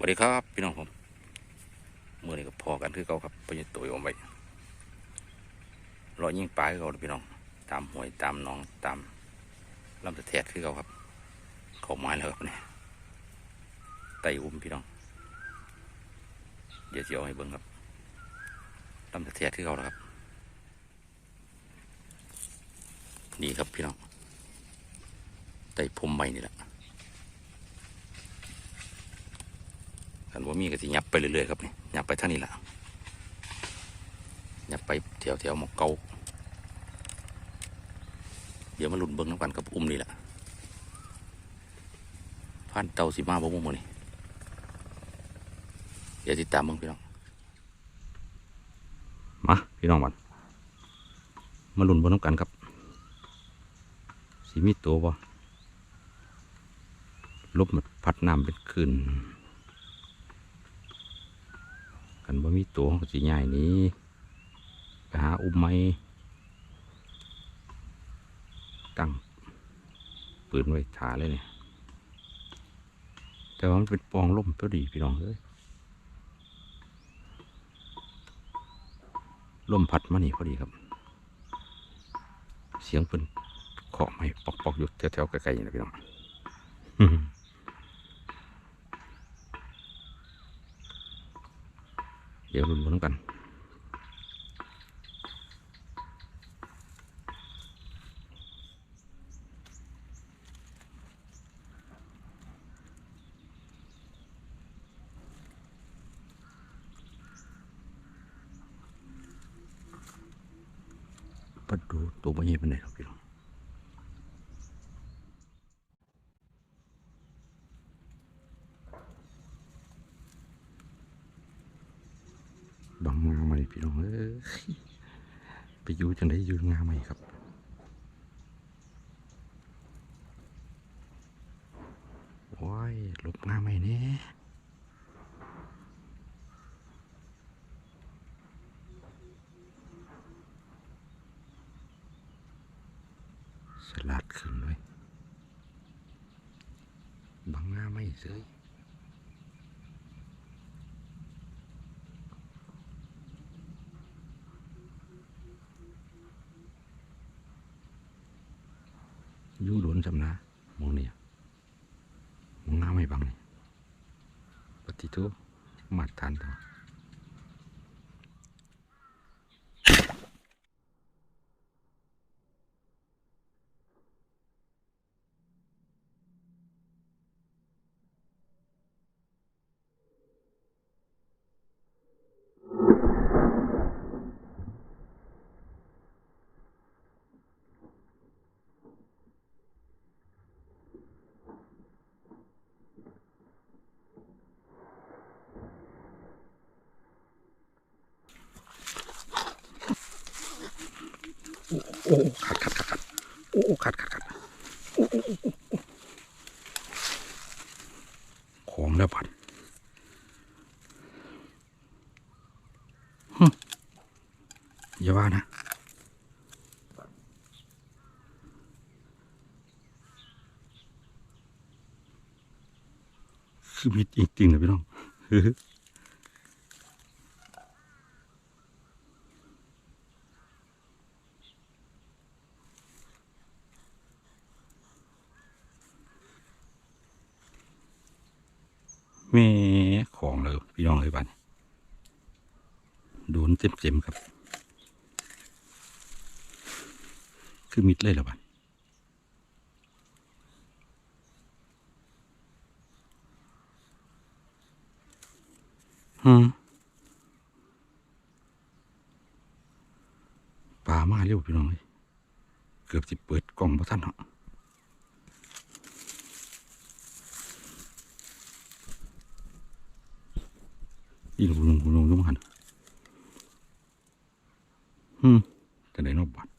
วัสดีครับ พี่น้องผมเมื่อนี้ก็พอกันคือเก่าครับไปตัวอมไว้รอยิงปลาคือเก่าด้อพี่น้อง ตามหวยตามหนองตามลำตะแทดคือเก่าครับ เขาไม้แล้วครับเนี่ยไตอุ้มพี่น้อง เดี๋ยวจะเอาให้เบิ่งครับลำตะแทดคือเก่าแล้วครับ นี่ครับพี่น้องไต่พรมใหม่นี่แหละ กันว่ามีก็สิยับไปเรื่อยๆครับนี่ยับไปท่านี้แหละยับไปแถวๆหมอกเกาเดี๋ยวมาลุ้นเบิ้งน้ำกันกับอุ้มนี่แหละพันเตาสิมาบ่มุ่งมือนี่เดี๋ยวติดตามเบิ้งพี่น้อง มา พี่น้องมันมาลุ้นเบิ้งน้ำกันครับสีมีตัวบ่ลบมันพัดน้ำเป็นคืน กันบ่มีตัวของสีใหญ่นี้ไปหาอุ้มไม้ตั้งปืนไว้ถาเลยเนี่ย แต่ว่ามันเป็นปองล่มพอดีพี่น้องเอ้ยล่มพัดมานี่พอดีครับ เสียงปืนเคาะไม้ปอกๆอยู่แถวๆไกลๆนี่นะพี่น้อง ดี๋ยวรุนๆกันปัดดูตัวมันใหญ่เป็นไหนครับพี่น้อง บังงาใหม่พี่น้องเอ้ยไปอยู่จังไดอยู่งาใหม่ครับว้ายหลบงาใหม่เนี่ยสลัดขึ้นเลยบังงาไม่เสย มจำนะมองเนี่ยมองงาไม่บังนี่ปฏิทุมาทานตัว โอ้ขัดขัดขัดขัดโอ้ขัดขัดขัดของแล้วพันฮึอย่าว่านะคือมีจริงๆนะพี่น้อง แม่ของเลยพี่น้องเลยบันโดน เต็มๆครับ คือมิดเลยหรอบันฮะป่ามาเร็วพี่น้องเลยเกือบจะเปิดกล่องพระท่านเนาะอีหลงลงลงลงหันฮึมจะได้นอบบัตร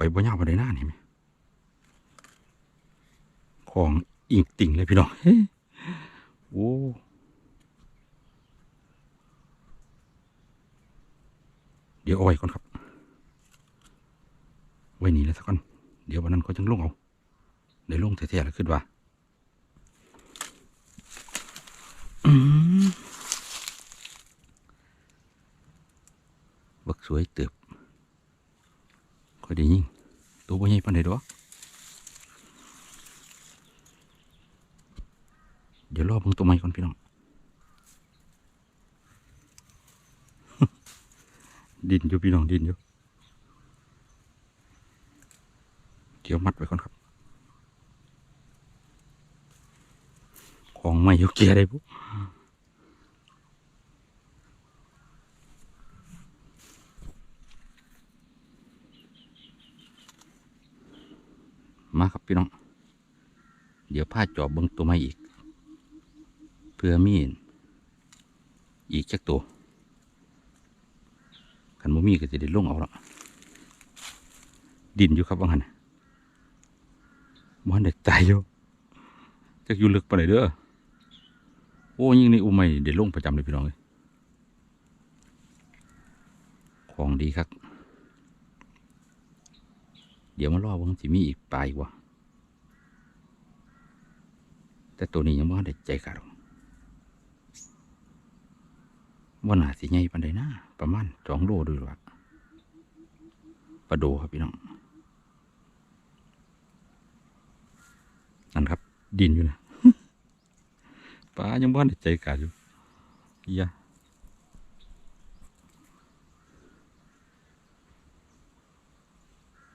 เสียกลับไปบ่ยาวบ่ได้หน้านี่ไหมของอิงติ่งเลยพี่น้องเฮ้โอ้เดี๋ยวเอาไว้ก่อนครับ ไว้นี่แล้วสักก่อน เดี๋ยววันนั้นเขาจังลงเอาได้ลงแท้ๆแล้วขึ้นว่าอืมบักสวยเติบค่อยได้ยิง ตัวบ่ใหญ่ปานใดดอกเดี๋ยวรอเบิ่งตัวใหม่ก่อนพี่น้อง ดินอยู่พี่น้องดินอยู่เกี่ยวมัดไว้ก่อนครับ ของไม่ยกเกียร์ได้ปุ๊มา ครับพี่น้อง เดี๋ยวผ้าจอบเบิ้งตัวม่อีก เพื่อมีอีกจักตัวขันบ่มีก็จะได้ลงเอาละดินอยู่ครับว่างันน่ะมันได้ตายอยู่จักอยู่ลึกปานไหนเด้อโอ้ยิ่งในอุไม่เดี๋ยวลงประจำเลยพี่น้องเลยของดีครับ เดี๋ยวมารอว่าสิมีอีกปลาอีกวะ แต่ตัวนี้ยังไม่ได้ใจขาดว่าน่าสิใหญ่ปานใดนะประมาณสองโลด้วยหรอปลาโดครับพี่น้องนั่นครับ ดินอยู่นะปลายังบ้านใจขาดอยู่อียะ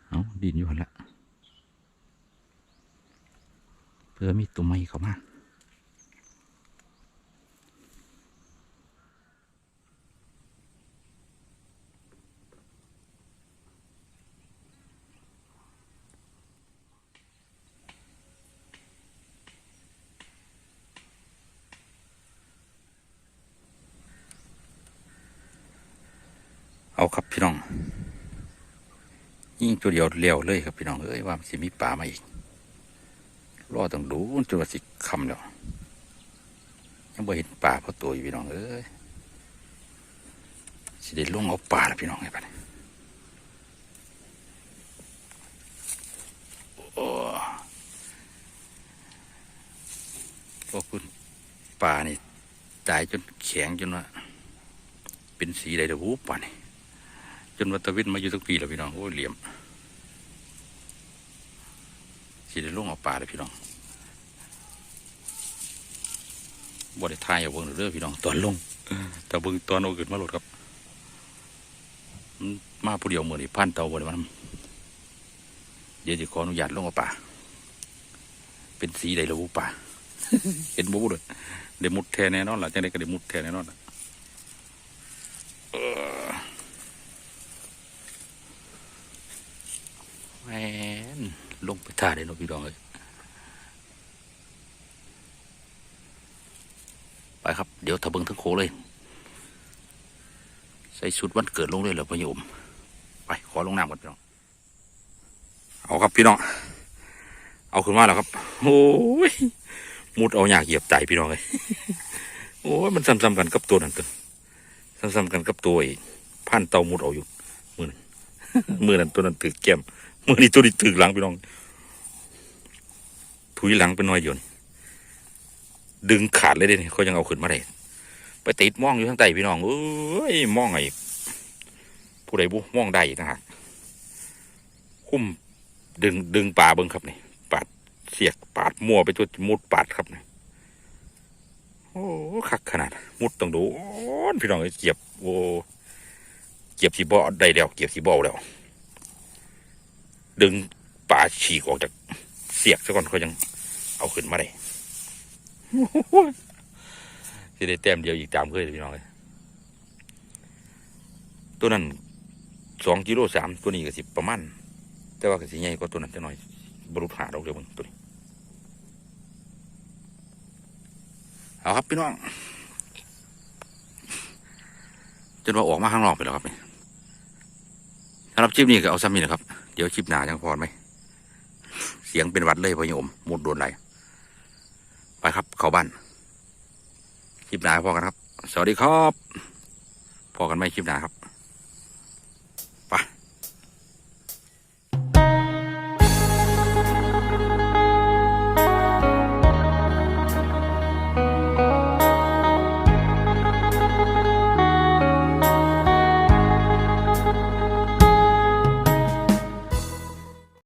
เอาดินอยู่หันละ เพื่อมีตัวไม้เข้ามาเอาครับพี่น้อง ยิ่งตัวเดียวเลี้ยวเลยครับพี่น้องเอ้ยว่ามันสิมีปลามาอีก รอต้องดูจนว่าสิคำแล้วยังบ่เห็นปลาพราะตัวอยู่พี่น้องเอ้ยสิได้ลงเอาปลาแล้วพี่น้องไอ้ปะเนี่ยโอ้พวกคุณปลานี่ตายจนแข็งจนว่า เป็นสีใดเดี๋ยวหูป่านี่จนวัตวิทย์มาอยู่ทุกปีแล้วพี่น้องโอ้เหลี่ยม สิได้ลงเอาปลาเลยพี่น้องบ่ได้ทายเอาเบิ่งเด้อพี่น้องตอนลงแต่เบิ่งตอนเอาขึ้นมาหลดครับมันมาผู้เดียวเหมือนี่พันเตาบ่ได้มานเดี๋ยวจะขออนุญาตลงเอาปลาเป็นสีใดละหูป่าเห็นบูเลยเดี๋ยวมุดแทแน่นอนล่ะจังไดก็ได้มุดแทแน่นอนล่ะแมน ลงไปท่าได้เนาะพี่น้องเลยไปครับ เดี๋ยวถ้าเบิงทั้งโคเลย ใส่ชุดวันเกิดลงเลยเหรอพะโยม ไปขอลงน้ำก่อนพี่น้อง เอาครับพี่น้อง เอาขึ้นมาแล้วครับ โอ้ยมุดเอาอยากเหยียบใจพี่น้องเลยโอ้ยมันซ้ำๆกันกับตัวนั่นตัวซ้ำๆกันกับตัวไอ้พันเตามุดเอาอยู่มือนมือนั้นตัวนั้นถือแก้ม มื่อนี้ตัวนี้ถือหลังพี่น้อง ถุยหลังเป็นน้อยยนดึงขาดเลยเด้นี่เขายังเอาขึ้นมาได้ไปติดมองอยู่ข้างใต้พี่น้องเอ้ยมองไอ้ผู้ใดบุมองได้อีกนะฮะคุ้มดึงดึงปลาเบิ้งครับนี่ปาดเสียกปาดมั่วไปตัวมุดปาดครับนี่โอ้คักขนาด มุดต้องดูพี่น้องเอ้ยเกียบโอ้เกียบสีบ่อได้แล้วเกียบสีบ่อแล้ว ดึงปลาฉีกออกจากเสียกซะก่อนเขายังเอาขึ้นมาได้จะได้แต้มเดียวอีกตามเคยพี่น้องเลยตัวนั้นสองกิโลสามตัวนี้ก็สิประมาณแต่ว่าก็สิใหญ่กว่าตัวนั้นจะหน่อยบรุษหาเราเร็วมึงตัวนี้เอาครับพี่น้องจนว่าออกมาข้างนอกไปแล้วครับนี่สำหรับคลิปนี้ก็เอาซ้ำนี่นะครับ เดี๋ยวชิปหนาจังพอไหม เสียงเป็นวัดเลยพอโยมหมดโดนไหลไปครับ เข้าบ้านชิปหนาพอกันครับ สวัสดีครับ พอกันไหมชิปหนาครับ